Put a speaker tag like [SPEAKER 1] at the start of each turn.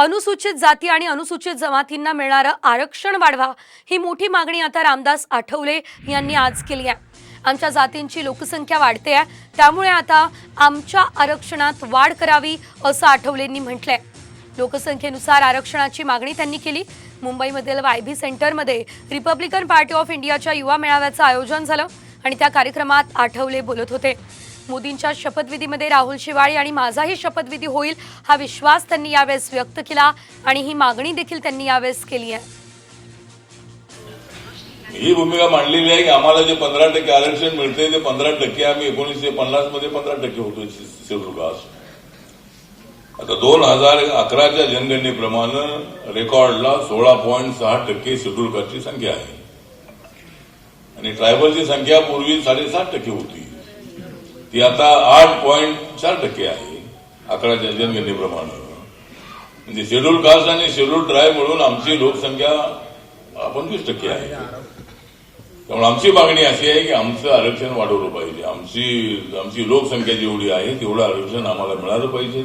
[SPEAKER 1] अनुसूचित जाती आणि अनुसूचित जमातींना मिळणारं आरक्षण वाढवा ही मोठी मागणी आता रामदास आठवले यांनी आज केली आहे. आमच्या जातींची लोकसंख्या वाढते आहे त्यामुळे आता आमच्या आरक्षणात वाढ करावी असं आठवलेंनी म्हटलंय. लोकसंख्येनुसार आरक्षणाची मागणी त्यांनी केली. मुंबईमधील वाय बी सेंटरमध्ये रिपब्लिकन पार्टी ऑफ इंडियाच्या युवा मेळाव्याचं आयोजन झालं आणि त्या कार्यक्रमात आठवले बोलत होते. मोदींच्या शपथविधीमध्ये राहुल शिवाळी आणि माझाही शपथविधी होईल हा विश्वास त्यांनी यावेळेस व्यक्त केला आणि ही मागणी देखील त्यांनी यावेळेस केली आहे.
[SPEAKER 2] ही भूमिका मांडलेली आहे की आम्हाला जे पंधरा टक्के आरक्षण मिळते ते पंधरा टक्के आम्ही एकोणीसशे पन्नासमध्ये पंधरा टक्के होतो शेड्यूल आता दोन हजार अकराच्या जनगणनेप्रमाणे रेकॉर्डला सोळा पॉईंट सहा टक्के शेड्यूल कास्टची संख्या आहे. आणि ट्रायबलची संख्या पूर्वी साडेसात टक्के होती. ती आता आठ पॉईंट चार टक्के आहे. अकरा जनगणनेप्रमाणे म्हणजे शेड्यूल कास्ट आणि शेड्यूल ट्राईब मिळून आमची लोकसंख्या पंचवीस टक्के आहे. त्यामुळे आमची मागणी अशी आहे की आमचं आरक्षण वाढवलं पाहिजे. आमची आमची लोकसंख्या जेवढी आहे तेवढं आरक्षण आम्हाला मिळालं पाहिजे.